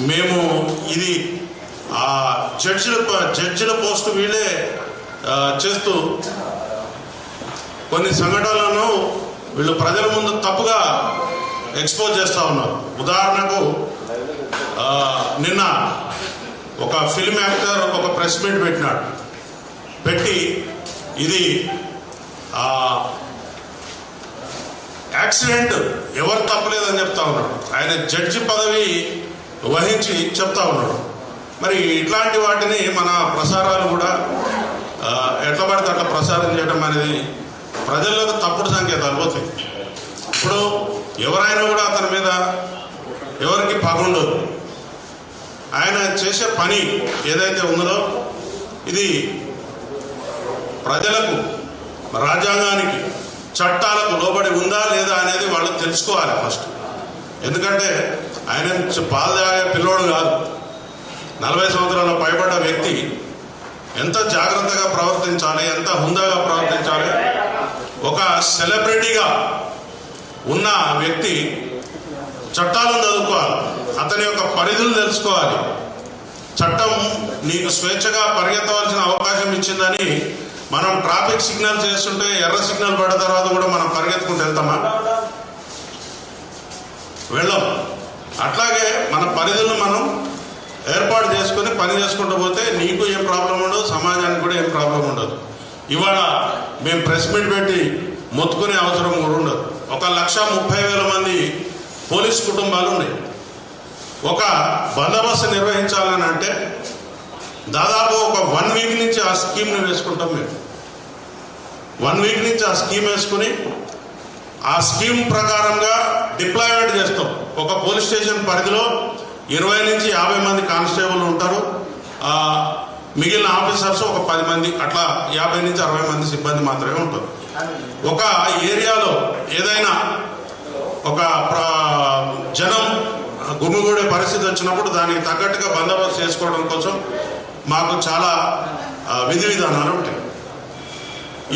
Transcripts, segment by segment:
మేము ఇది ఆ జడ్జిల జడ్జిల పోస్ట్ వీళ్ళే చేస్తూ కొన్ని సంఘటనలను వీళ్ళు ప్రజల ముందు తప్పుగా ఎక్స్పోజ్ చేస్తూ ఉన్నారు. ఉదాహరణకు నిన్న ఒక ఫిల్మ్ యాక్టర్ ఒక ప్రెస్ మీట్ పెట్టినాడు. పెట్టి ఇది ఆ, యాక్సిడెంట్ ఎవరు తప్పలేదని చెప్తా ఉన్నాడు. ఆయన జడ్జి పదవి వహించి చెప్తా ఉన్నాడు. మరి ఇట్లాంటి వాటిని మన ప్రసారాలు కూడా ఎట్లా పడితే అట్లా ప్రసారం చేయడం అనేది ప్రజల్లో తప్పుడు సంకేతాలు పోతాయి. ఇప్పుడు ఎవరైనా కూడా అతని మీద ఎవరికి పగుండదు. ఆయన చేసే పని ఏదైతే ఉన్నదో ఇది ప్రజలకు రాజ్యాంగానికి చట్టాలకు లోబడి ఉందా లేదా అనేది వాళ్ళు తెలుసుకోవాలి ఫస్ట్. ఎందుకంటే ఆయన చ- పిల్లోడు కాదు. నలభై సంవత్సరాల పైబడ్డ వ్యక్తి ఎంత జాగ్రత్తగా ప్రవర్తించాలి ఎంత హుందాగా ప్రవర్తించాలి? ఒక సెలబ్రిటీగా ఉన్న వ్యక్తి చట్టాలను చదువుకోవాలి అతని యొక్క పరిధులు తెలుసుకోవాలి. చట్టం నీకు స్వేచ్ఛగా పరిగెత్తవలసిన అవకాశం ఇచ్చిందని మనం ట్రాఫిక్ సిగ్నల్ చేస్తుంటే ఎర్ర సిగ్నల్ పడ్డ తర్వాత కూడా మనం పరిగెత్తుకుంటూ వెళ్తామా? వెళ్ళం అట్లాగే మన పరిధులను మనం ఏర్పాటు చేసుకొని పని చేసుకుంటూ పోతే నీకు ఏం ప్రాబ్లం ఉండదు సమాజానికి కూడా ఏం ప్రాబ్లం ఉండదు. ఇవాళ మేము ప్రెస్ మీట్ పెట్టి మొత్తుకునే అవసరం కూడా ఉండదు. ఒక లక్ష ముప్పై వేల మంది పోలీస్ కుటుంబాలు ఉన్నాయి. ఒక బందోబస్తు నిర్వహించాలని అంటే దాదాపు ఒక వన్ వీక్ నుంచి ఆ స్కీమ్ని వేసుకుంటాం మేము. వన్ వీక్ నుంచి ఆ స్కీమ్ వేసుకుని ఆ స్కీమ్ ప్రకారంగా డిప్లాయ్మెంట్ చేస్తాం. ఒక పోలీస్ స్టేషన్ పరిధిలో ఇరవై నుంచి యాభై మంది కానిస్టేబుల్ ఉంటారు. మిగిలిన ఆఫీసర్స్ ఒక పది మంది అట్లా యాభై నుంచి అరవై మంది సిబ్బంది మాత్రమే ఉంటారు. ఒక ఏరియాలో ఏదైనా ఒక జనం గుమిగూడే పరిస్థితి వచ్చినప్పుడు దానికి తగ్గట్టుగా బందోబస్తు చేసుకోవడం కోసం మాకు చాలా విధి విధానాలు ఉంటాయి.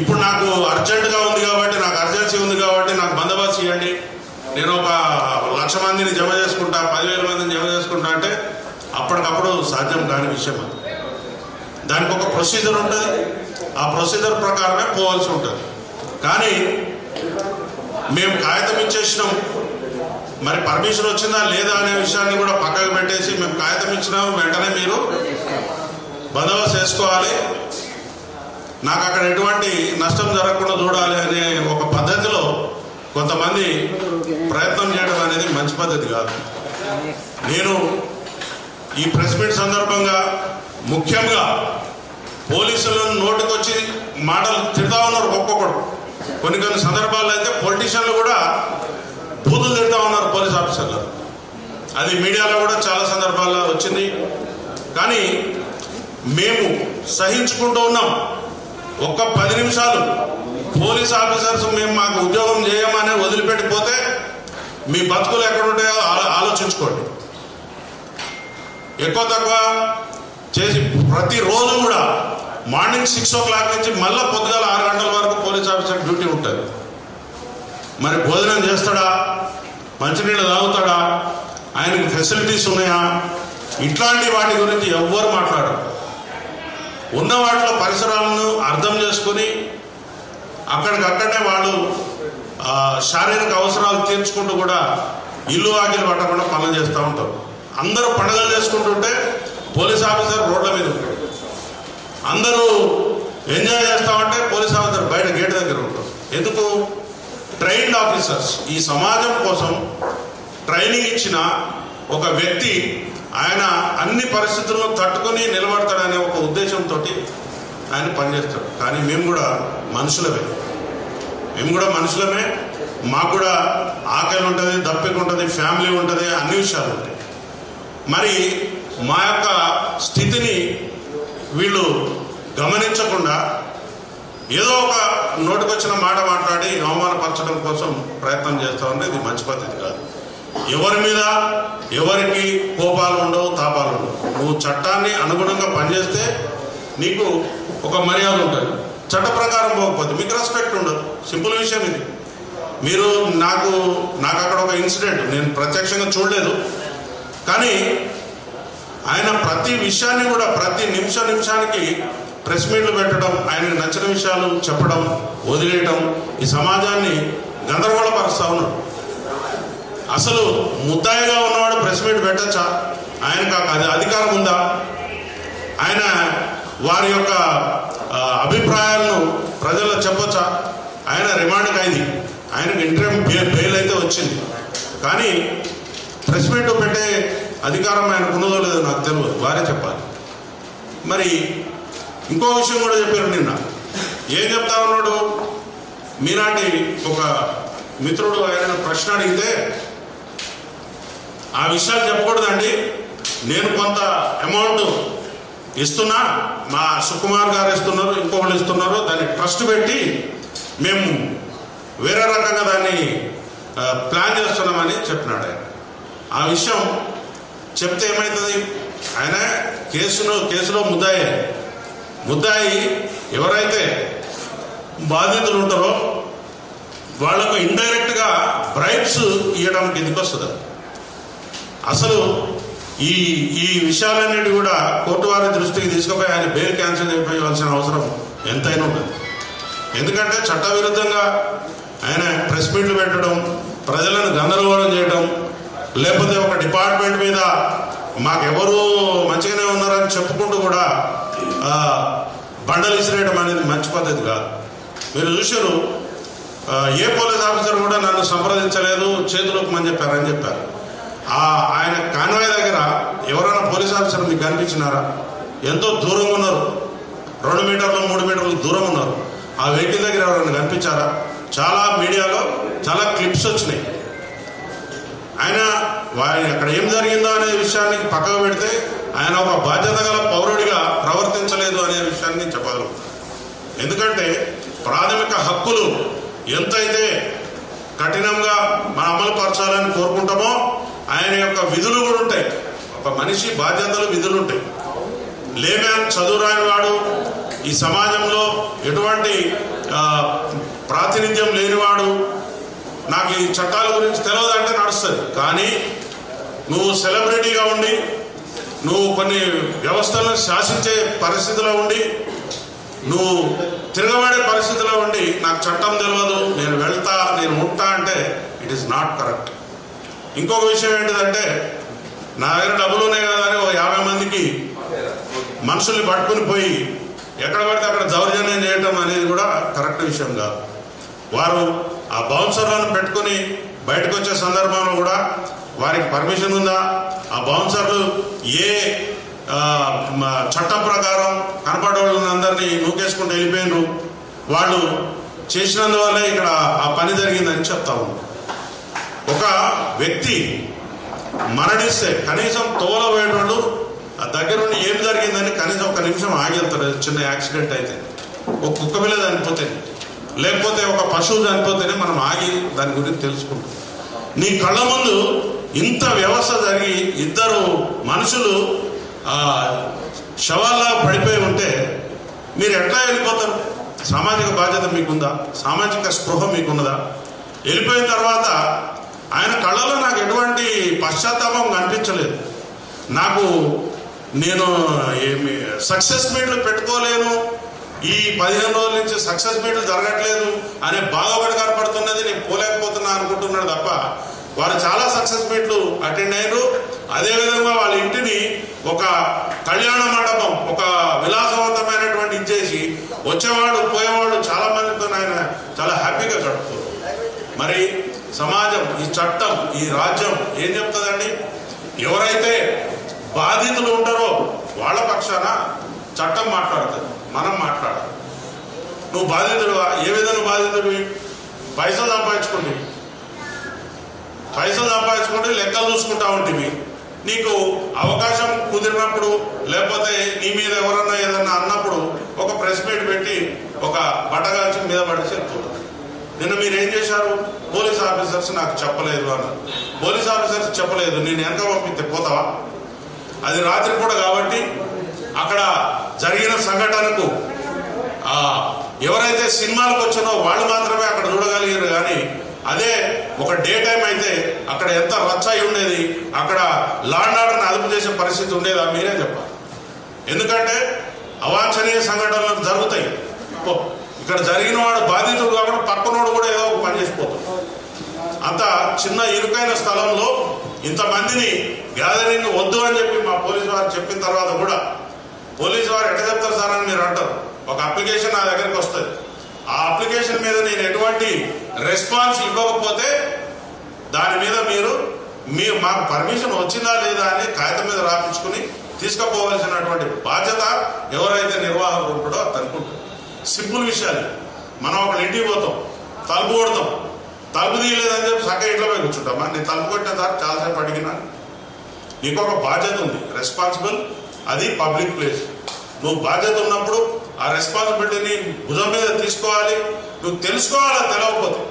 ఇప్పుడు నాకు అర్జెంటుగా ఉంది కాబట్టి నాకు అర్జెన్సీ ఉంది కాబట్టి నాకు బందోబస్తు ఇవ్వండి నేను ఒక లక్ష మందిని జమ చేసుకుంటా పదివేల మందిని జమ చేసుకుంటా అంటే అప్పటికప్పుడు సాధ్యం కాని విషయం దానికి ఒక ప్రొసీజర్ ఉంటుంది. ఆ ప్రొసీజర్ ప్రకారమే పోవాల్సి ఉంటుంది. కానీ మేము కాగితం ఇచ్చేసినాం. మరి పర్మిషన్ వచ్చిందా లేదా అనే విషయాన్ని కూడా పక్కకు పెట్టేసి మేము కాగితం ఇచ్చినాము. వెంటనే మీరు బందోబస్తు చేసుకోవాలి. నాకు అక్కడ ఎటువంటి నష్టం జరగకుండా చూడాలి అనే ఒక పద్ధతిలో కొంతమంది ప్రయత్నం చేయడం అనేది మంచి పద్ధతి కాదు. నేను ఈ ప్రెస్ మీట్ సందర్భంగా ముఖ్యంగా పోలీసులను నోటికొచ్చి మాటలు తిడతా ఉన్నారు ఒక్కొక్కడు. కొన్ని కొన్ని సందర్భాల్లో అయితే పొలిటీషియన్లు కూడా బూతులు తిడతా ఉన్నారు పోలీస్ ఆఫీసర్లు. అది మీడియాలో కూడా చాలా సందర్భాల్లో వచ్చింది. కానీ మేము సహించుకుంటూ ఉన్నాం. ఒక్క పది నిమిషాలు పోలీస్ ఆఫీసర్స్ మేము మాకు ఉద్యోగం చేయమని వదిలిపెట్టిపోతే మీ బతుకులు ఎక్కడ ఉంటాయో ఆలో- ఆలోచించుకోండి. ఎక్కువ తక్కువ చేసి ప్రతిరోజు కూడా మార్నింగ్ సిక్స్ ఓ క్లాక్ నుంచి మళ్ళీ పొద్దుగాల ఆరు గంటల వరకు పోలీస్ ఆఫీసర్ డ్యూటీ ఉంటుంది. మరి భోజనం చేస్తాడా? మంచినీళ్ళు తాగుతాడా? ఆయనకి ఫెసిలిటీస్ ఉన్నాయా? ఇట్లాంటి వాటి గురించి ఎవ్వరు మాట్లాడరు. ఉన్న వాటిలో పరిసరాలను అర్థం చేసుకొని అక్కడికక్కడనే వాళ్ళు శారీరక అవసరాలు తీర్చుకుంటూ కూడా ఇల్లు ఆకిలు పట్టకుండా పనులు చేస్తూ ఉంటారు. అందరూ పండుగలు చేసుకుంటుంటే పోలీస్ ఆఫీసర్ రోడ్ల మీద ఉంటాడు. అందరూ ఎంజాయ్ చేస్తామంటే పోలీస్ ఆఫీసర్ బయట గేట్ దగ్గర ఉంటారు ఎందుకు? Trained officers. ఈ సమాజం కోసం ట్రైనింగ్ ఇచ్చిన ఒక వ్యక్తి ఆయన అన్ని పరిస్థితుల్లో తట్టుకొని నిలబడతాడనే ఒక ఉద్దేశంతో ఆయన పనిచేస్తాడు కానీ మేము కూడా మనుషులమే. మేము కూడా మనుషులమే. మాకు కూడా ఆకలి ఉంటుంది దప్పిక ఉంటుంది ఫ్యామిలీ ఉంటుంది అన్ని విషయాలు ఉంటాయి. మరి మా యొక్క స్థితిని వీళ్ళు గమనించకుండా ఏదో ఒక నోటికొచ్చిన మాట మాట్లాడి అవమానపరచడం కోసం ప్రయత్నం చేస్తా ఉంటే ఇది మంచి పద్ధతి కాదు. ఎవరి మీద ఎవరికి కోపాలు ఉండవు తాపాలు ఉండవు. నువ్వు చట్టాన్ని అనుగుణంగా పనిచేస్తే నీకు ఒక మర్యాద ఉంటుంది. చట్ట ప్రకారం పోకపోతే మీకు రెస్పెక్ట్ ఉండదు. సింపుల్ విషయం ఇది. మీరు నాకు నాకు అక్కడ ఒక ఇన్సిడెంట్ నేను ప్రత్యక్షంగా చూడలేదు. కానీ ఆయన ప్రతి విషయాన్ని కూడా ప్రతి నిమిష నిమిషానికి ప్రెస్ మీట్లు పెట్టడం ఆయనకు నచ్చిన విషయాలు చెప్పడం వదిలేయడం ఈ సమాజాన్ని గందరగోళపరుస్తా ఉన్నాడు అసలు ముద్దాయిగా ఉన్నవాడు ప్రెస్ మీట్ పెట్టచ్చా? ఆయనకు అది అధికారం ఉందా? ఆయన వారి యొక్క అభిప్రాయాలను ప్రజల్లో చెప్పొచ్చా? ఆయన రిమాండ్ అయింది. ఆయనకు ఇంటర్వ్యూ బెయిల్ అయితే వచ్చింది. కానీ ప్రెస్ మీట్ పెట్టే అధికారం ఆయనకు ఉన్నదో లేదో నాకు తెలియదు వారే చెప్పాలి. మరి ఇంకో విషయం కూడా చెప్పారు నిన్న. ఏం చెప్తా ఉన్నాడు? మీలాంటి ఒక మిత్రుడు ఆయన ప్రశ్న అడిగితే ఆ విషయాలు చెప్పకూడదండి. నేను కొంత అమౌంట్ ఇస్తున్నాడు మా సుకుమార్ గారు ఇస్తున్నారు ఇంకొకళ్ళు ఇస్తున్నారు. దాన్ని ట్రస్ట్ పెట్టి మేము వేరే రకంగా దాన్ని ప్లాన్ చేస్తున్నామని చెప్పినాడు ఆయన. ఆ విషయం చెప్తే ఏమవుతుంది ఆయన కేసును కేసులో ముద్దాయి. ముద్దాయి ఎవరైతే బాధితులు ఉంటారో వాళ్ళకు ఇండైరెక్ట్గా బ్రైబ్స్ ఇవ్వడం ఎందుకు వస్తుంది? అసలు ఈ ఈ విషయాలన్నిటి కూడా కోర్టు వారి దృష్టికి తీసుకుపోయి ఆయన బెయిల్ క్యాన్సిల్ చేయవలసిన అవసరం ఎంతైనా ఉంటుంది ఎందుకంటే చట్టవిరుద్ధంగా ఆయన ప్రెస్ మీట్లు పెట్టడం ప్రజలను గందరగోళం చేయడం లేకపోతే ఒక డిపార్ట్మెంట్ మీద మాకెవరు మంచిగానే ఉన్నారని చెప్పుకుంటూ కూడా బండలు ఇసిరేయడం అనేది మంచి పద్ధతి కాదు. మీరు చూశారు ఏ పోలీస్ ఆఫీసర్ కూడా నన్ను సంప్రదించలేదు చేతులకు మని చెప్పారని చెప్పారు. ఆ ఆయన కాన్వాయ్ దగ్గర ఎవరైనా పోలీస్ ఆఫీసర్ మీకు కనిపించినారా? ఎంతో దూరంగా ఉన్నారు. రెండు మీటర్లు మూడు మీటర్లు దూరం ఉన్నారు. ఆ వెహికల్ దగ్గర ఎవరైనా కనిపించారా? చాలా మీడియాలో చాలా క్లిప్స్ వచ్చినాయి. ఆయన వారి అక్కడ ఏం జరిగిందో అనే విషయాన్ని పక్కకు పెడితే ఆయన ఒక బాధ్యత గల పౌరుడిగా ప్రవర్తించలేదు అనే విషయాన్ని చెప్పగలం ఎందుకంటే ప్రాథమిక హక్కులు ఎంతైతే కఠినంగా మనం అమలు పరచాలని కోరుకుంటామో ఆయన యొక్క విధులు కూడా ఉంటాయి. ఒక మనిషి బాధ్యతలు విధులు ఉంటాయి. లేమ్యాన్ చదువురాని వాడు ఈ సమాజంలో ఎటువంటి ప్రాతినిధ్యం లేనివాడు నాకు ఈ చట్టాల గురించి తెలియదు అంటే నడుస్తుంది. కానీ నువ్వు సెలబ్రిటీగా ఉండి నువ్వు కొన్ని వ్యవస్థలను శాసించే పరిస్థితిలో ఉండి నువ్వు తిరగబడే పరిస్థితిలో ఉండి నాకు చట్టం తెలియదు నేను వెళ్తా నేను ఉంటా అంటే ఇట్ ఈస్ నాట్ కరెక్ట్ ఇంకొక విషయం ఏంటిదంటే నా దగ్గర డబ్బులు ఉన్నాయి కదా అని ఒక యాభై మందికి మనుషుల్ని పట్టుకుని పోయి ఎక్కడ పడితే అక్కడ దౌర్జన్యం చేయటం అనేది కూడా కరెక్ట్ విషయం కాదు. వారు ఆ బౌన్సర్లను పెట్టుకుని బయటకు వచ్చే సందర్భంలో కూడా వారికి పర్మిషన్ ఉందా? ఆ బౌన్సర్లు ఏ చట్టం ప్రకారం కనపడే వాళ్ళని అందరినీ నూకేసుకుంటూ వెళ్ళిపోయినారు. వాళ్ళు చేసినందువల్లే ఇక్కడ ఆ పని జరిగిందని చెప్తా ఉన్నాం ఒక వ్యక్తి మరణిస్తే కనీసం తోలబోయేటోళ్ళు ఆ దగ్గర నుండి ఏం జరిగిందని కనీసం ఒక నిమిషం ఆగి వెళ్తారు చిన్న యాక్సిడెంట్ అయితే. ఒక కుక్క పిల్ల చనిపోతే లేకపోతే ఒక పశువు చనిపోతేనే మనం ఆగి దాని గురించి తెలుసుకుంటాం. నీ కళ్ళ ముందు ఇంత వ్యవస్థ జరిగి ఇద్దరు మనుషులు ఆ శవాల్లా పడిపోయి ఉంటే మీరు ఎట్లా వెళ్ళిపోతారు? సామాజిక బాధ్యత మీకుందా? సామాజిక స్పృహ మీకున్నదా? వెళ్ళిపోయిన తర్వాత ఆయన కళ్ళలో నాకు ఎటువంటి పశ్చాత్తాపం కనిపించలేదు. నాకు నేను ఏమి సక్సెస్ మీట్లు పెట్టుకోలేను. ఈ పదిహేను రోజుల నుంచి సక్సెస్ మీట్లు జరగట్లేదు అనే బాధపడి కనపడుతున్నది నేను పోలేకపోతున్నా అనుకుంటున్నాడు తప్ప వారు చాలా సక్సెస్ మీట్లు అటెండ్ అయ్యారు అదేవిధంగా వాళ్ళ ఇంటిని ఒక కళ్యాణ మండపం ఒక విలాసవంతమైనటువంటి ఇచ్చేసి వచ్చేవాడు పోయేవాడు చాలా మందితో ఆయన చాలా హ్యాపీగా గడుపుతారు మరి సమాజం ఈ చట్టం ఈ రాజ్యం ఏం చెప్తుందండి? ఎవరైతే బాధితులు ఉంటారో వాళ్ళ పక్షాన చట్టం మాట్లాడుతుంది మనం మాట్లాడాలి. నువ్వు బాధితుడువా? ఏ విధంగా బాధితుడివి? పైసలు సంపాదించుకోండి పైసలు సంపాదించుకుంటే లెక్కలు చూసుకుంటా ఉంటుంది నీకు అవకాశం కుదిరినప్పుడు లేకపోతే నీ మీద ఎవరన్నా ఏదన్నా అన్నప్పుడు ఒక ప్రెస్ మీట్ పెట్టి ఒక బట్టగాల్చి మీద పడి చెప్తున్నారు నిన్న మీరు ఏం చేశారు? పోలీస్ ఆఫీసర్స్ నాకు చెప్పలేదు అని పోలీస్ ఆఫీసర్స్ చెప్పలేదు. నేను వెనక పంపిస్తే పోతావా? అది రాత్రి పూట కాబట్టి అక్కడ జరిగిన సంఘటనకు ఎవరైతే సినిమాలకు వచ్చారో వాళ్ళు మాత్రమే అక్కడ చూడగలిగారు. కానీ అదే ఒక డే టైం అయితే అక్కడ ఎంత రచ్చాయి ఉండేది అక్కడ లాండ్ ఆర్డర్ని అదుపు చేసే పరిస్థితి ఉండేదా? మీరే చెప్పాలి. ఎందుకంటే అవాంఛనీయ సంఘటనలు జరుగుతాయి. ఓ, ఇక్కడ జరిగిన వాడు బాధితుడు కాకుండా పక్కనోడు కూడా ఏదో ఒక పని చేసిపోతాడు. అంత చిన్న ఇరుకైన స్థలంలో ఇంతమందిని గ్యాదరింగ్ వద్దు అని చెప్పి మా పోలీసు వారు చెప్పిన తర్వాత కూడా పోలీసు వారు ఎట్లా చెప్తారు సార్ అని మీరు అంటారు. ఒక అప్లికేషన్ నా దగ్గరికి వస్తుంది. ఆ అప్లికేషన్ మీద నేను ఎటువంటి రెస్పాన్స్ ఇవ్వకపోతే దాని మీద మీరు మీ మాకు పర్మిషన్ వచ్చిందా లేదా అని కాగితం మీద రాపించుకుని తీసుకుపోవలసినటువంటి బాధ్యత ఎవరైతే నిర్వాహకుడు ఉంటాడో అతనికి సింపుల్ విషయాలు. మనం ఒక ఇంటికి పోతాం తలుపు కొడతాం. తలుపు తీయలేదని చెప్పి సక్క ఇంట్లో పోయి కూర్చుంటామా నేను తలుపు కొట్టిన తర్వాత చాలాసేపు అడిగినా నీకు ఒక బాధ్యత ఉంది రెస్పాన్సిబుల్ అది పబ్లిక్ ప్లేస్ నువ్వు బాధ్యత ఉన్నప్పుడు ఆ రెస్పాన్సిబిలిటీని భుజం మీద తీసుకోవాలి. నువ్వు తెలుసుకోవాలా తెలవకపోతే?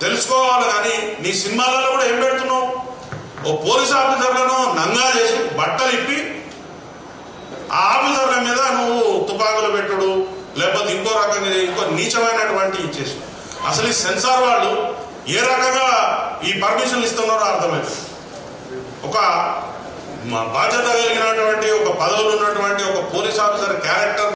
తెలుసుకోవాలి కానీ నీ సినిమాలలో కూడా ఏం పెడుతున్నావు? ఓ పోలీస్ ఆఫీసర్లను నంగా చేసి బట్టలు ఇప్పి ఆ ఆఫీసర్ల మీద నువ్వు తుపాకులు పెట్టుడు లేకపోతే ఇంకో రకంగా ఇంకో నీచమైనటువంటి ఇచ్చేసి అసలు ఈ సెన్సార్ వాళ్ళు ఏ రకంగా ఈ పర్మిషన్లు ఇస్తున్నారో అర్థమైంది. ఒక బాధ్యత కలిగినటువంటి ఒక పదవులు ఉన్నటువంటి ఒక పోలీస్ ఆఫీసర్ క్యారెక్టర్